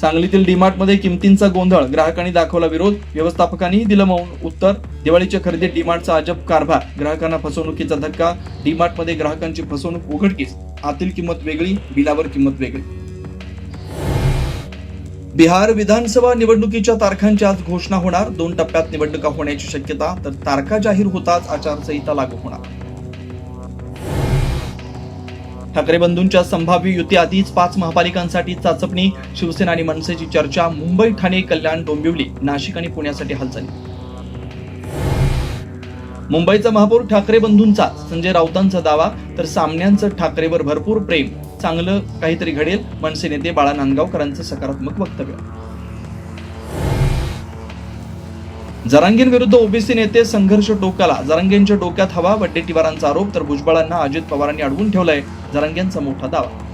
सांगलीतील डीमार्टमध्ये किमतींचा गोंधळ. ग्राहकांनी दाखवला विरोध. व्यवस्थापकांनीही दिलं मौन. उत्तर दिवाळीच्या खरेदीत डीमार्टचा अजब कारभार. ग्राहकांना फसवणुकीचा धक्का. डीमार्टमध्ये ग्राहकांची फसवणूक उघडकीस. आतील किंमत वेगळी बिलावर किंमत वेगळी. बिहार विधानसभा निवडणुकीच्या तारखांची आज घोषणा होणार. दोन टप्प्यात निवडणुका होण्याची शक्यता. तर तारखा जाहीर होताच आचारसंहिता लागू होणार. ठाकरे बंधूंच्या संभाव्य युती आधीच पाच महापालिकांसाठी चाचपणी शिवसेना आणि मनसेची चर्चा मुंबई ठाणे कल्याण डोंबिवली नाशिक आणि पुण्यासाठी हालचाली. मुंबईचा महापौर ठाकरे बंधूंचा संजय राऊतांचा दावा तर सामन्यांचं ठाकरेवर भरपूर प्रेम. चांगलं काहीतरी घडेल मनसे नेते बाळा नांदगावकरांचं सकारात्मक वक्तव्य. जरांगींविरुद्ध ओबीसी नेते संघर्ष टोकाला. जरांगेंच्या डोक्यात हवा वड्डेटीवारांचा आरोप तर भुजबळांना अजित पवारांनी अडवून ठेवलाय जरांगेंचा मोठा दावा.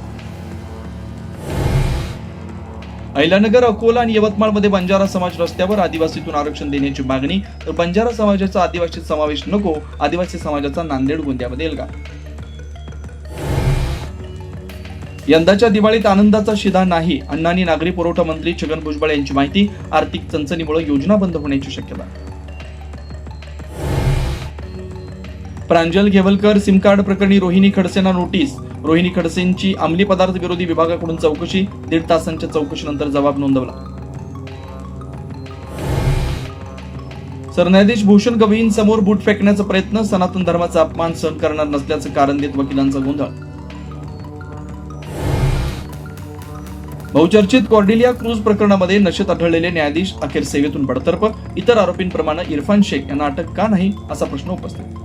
अहिल्यानगर अकोला आणि यवतमाळमध्ये बंजारा समाज रस्त्यावर आदिवासीतून आरक्षण देण्याची मागणी तर बंजारा समाजाचा आदिवासी समावेश नको आदिवासी समाजाचा नांदेड गोंदियामध्ये एल्गा यंदाच्या दिवाळीत आनंदाचा शिधा नाही. अण्णांनी नागरी पुरवठा मंत्री छगन भुजबळ यांची माहिती आर्थिक चणचणीमुळे योजना बंद होण्याची शक्यता. प्रांजल घेवलकर सिम कार्ड प्रकरणी रोहिणी खडसेंना नोटीस. रोहिणी खडसेंची अंमली पदार्थ विरोधी विभागाकडून चौकशी दीड तासांच्या चौकशीनंतर जबाब नोंदवला. सरन्यायाधीश भूषण गवईंसमोर बूट फेकण्याचा प्रयत्न सनातन धर्माचा अपमान सहन करणार नसल्याचं कारण देत वकिलांचा गोंधळ. बहुचर्चित कॉर्डिलिया क्रूज प्रकरणामध्ये नशेत आढळलेले न्यायाधीश अखेर सेवेतून बडतर्फ. इतर आरोपींप्रमाणे इरफान शेख यांना अटक का नाही असा प्रश्न उपस्थित.